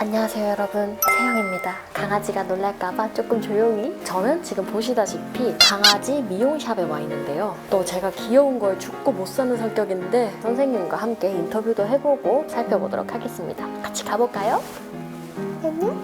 안녕하세요 여러분. 태영입니다. 강아지가 놀랄까봐 조금 조용히 저는 지금 보시다시피 강아지 미용샵에 와 있는데요. 또 제가 귀여운 걸 죽고 못 사는 성격인데 선생님과 함께 인터뷰도 해보고 살펴보도록 하겠습니다. 같이 가볼까요? 안녕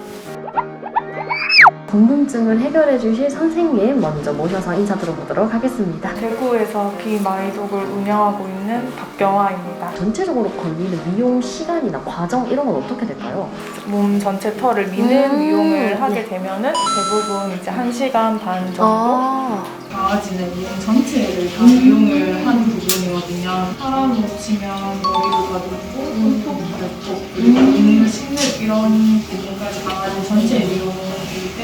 궁금증을 해결해 주실 선생님 먼저 모셔서 인사 들어보도록 하겠습니다 대구에서 비마이독을 운영하고 있는 박경화입니다. 전체적으로 걸리는 미용 시간이나 과정 이런 건 어떻게 될까요? 몸 전체 털을 미는 음. 미용을 하게 되면은 대부분 이제 1시간 반 정도 아 강아지는 미용 전체를 다 미용을 하는 부분이거든요. 사람으로 치면 머리도 다듬고, 손톱 다듬고, 그리고 눈, 식물 이런 부분까지 강아지 전체 미용이기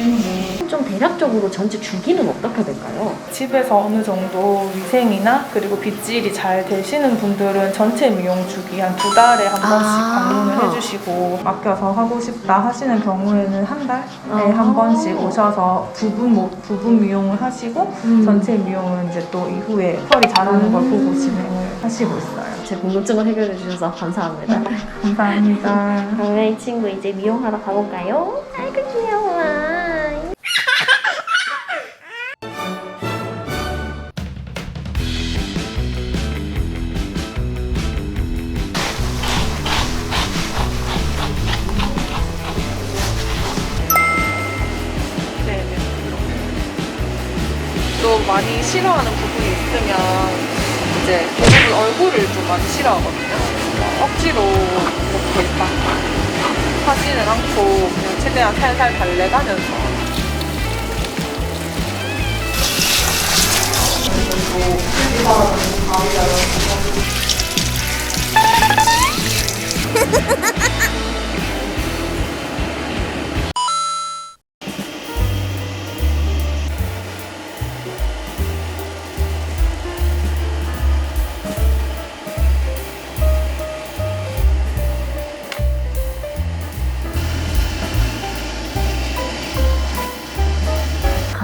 때문에 좀 대략적으로 전체 주기는 어떻게 될까요? 집에서 어느 정도 위생이나 그리고 빗질이 잘 되시는 분들은 전체 미용 주기 한 두 달에 한 번씩 아. 방문을 해주시고 맡겨서 하고 싶다 하시는 경우에는 한 달에 아. 한 번씩 오셔서 부분 모- 부분 미용을 하시고 전체 미용은 이제 또 이후에 털이 자라는 걸 보고 진행을 하시고 있어요. 제 궁금증을 해결해 주셔서 감사합니다. 감사합니다. 그러면 이 친구 이제 미용하러 가볼까요? 많이 싫어하는 부분이 있으면 이제 대부분 얼굴을 좀 많이 싫어하거든요. 억지로 이렇게 막 하지는 않고 그냥 최대한 살살 달래가면서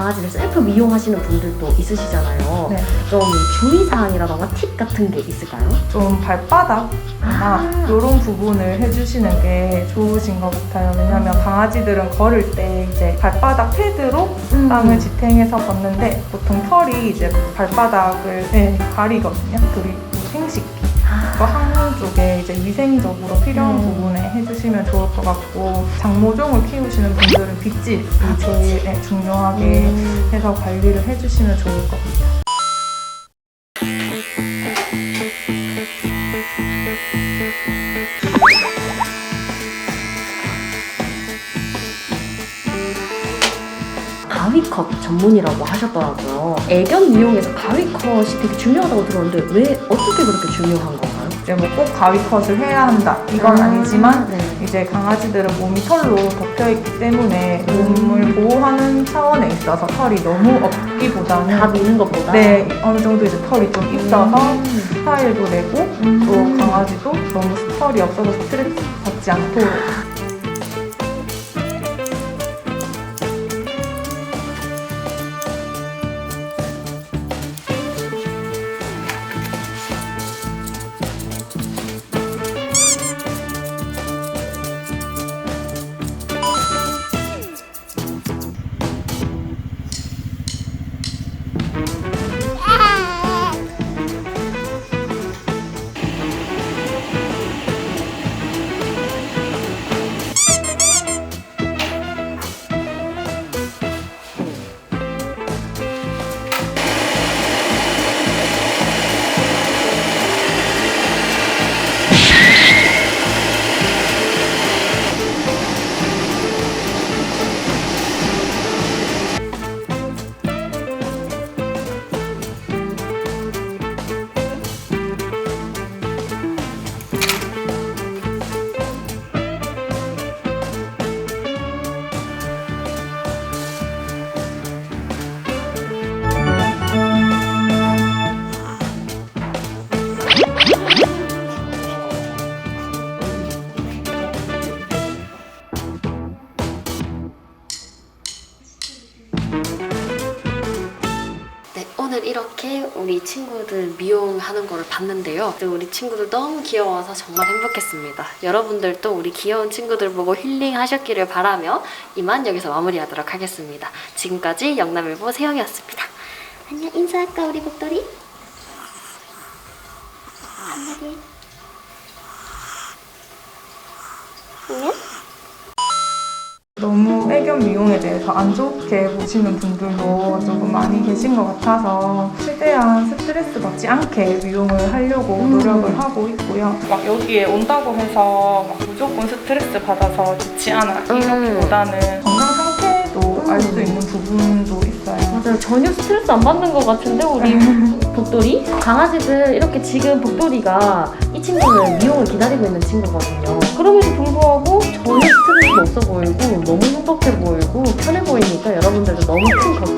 강아지를 셀프 미용하시는 분들도 있으시잖아요. 네. 좀 주의사항이라던가 팁 같은 게 있을까요? 좀 발바닥이나 아. 이런 부분을 해주시는 게 좋으신 것 같아요. 왜냐면 강아지들은 걸을 때 이제 발바닥 패드로 음. 땅을 지탱해서 걷는데 보통 털이 이제 발바닥을 네, 가리거든요. 그리고 생식기. 그 항문 쪽에 이제 위생적으로 필요한 음. 부분에 해주시면 좋을 것 같고 장모종을 키우시는 분들은 빗질이 아, 제일 네, 중요하게 음. 해서 관리를 해주시면 좋을 것 같아요. 가위컷 전문이라고 하셨더라고요. 애견 미용에서 가위컷이 되게 중요하다고 들었는데 왜 어떻게 그렇게 중요한 건가요? 이제 뭐 꼭 가위컷을 해야 한다 이건 아, 아니지만 네. 이제 강아지들은 몸이 털로 덮여 있기 때문에 몸을 보호하는 차원에 있어서 털이 너무 없기보다는 다 미는 것보다 네 어느 정도 이제 털이 좀 있어서 음. 스타일도 내고 음. 또 강아지도 너무 털이 없어서 스트레스 받지 않도록 네, 오늘 이렇게 우리 친구들 미용하는 거를 봤는데요. 우리 친구들 너무 귀여워서 정말 행복했습니다. 여러분들도 우리 귀여운 친구들 보고 힐링하셨기를 바라며 이만 여기서 마무리하도록 하겠습니다. 지금까지 영남일보 세영이었습니다. 안녕 인사할까 우리 복돌이? 안녕? 애견 미용에 대해서 안 좋게 보시는 분들도 조금 많이 계신 것 같아서 최대한 스트레스 받지 않게 미용을 하려고 노력을 하고 있고요. 막 여기에 온다고 해서 막 무조건 스트레스 받아서 좋지 않아 이렇게보다는 건강 상태도 알 수 있는 부분도 있어요. 전혀 스트레스 안 받는 것 같은데 우리 복돌이? 강아지들 이렇게 지금 복돌이가 이 친구는 미용을 기다리고 있는 친구거든요. 그럼에도 불구하고 전혀 스트레스가 없어 보이고 너무 행복해 보이고 편해 보이니까 여러분들도 너무 큰 않으셔도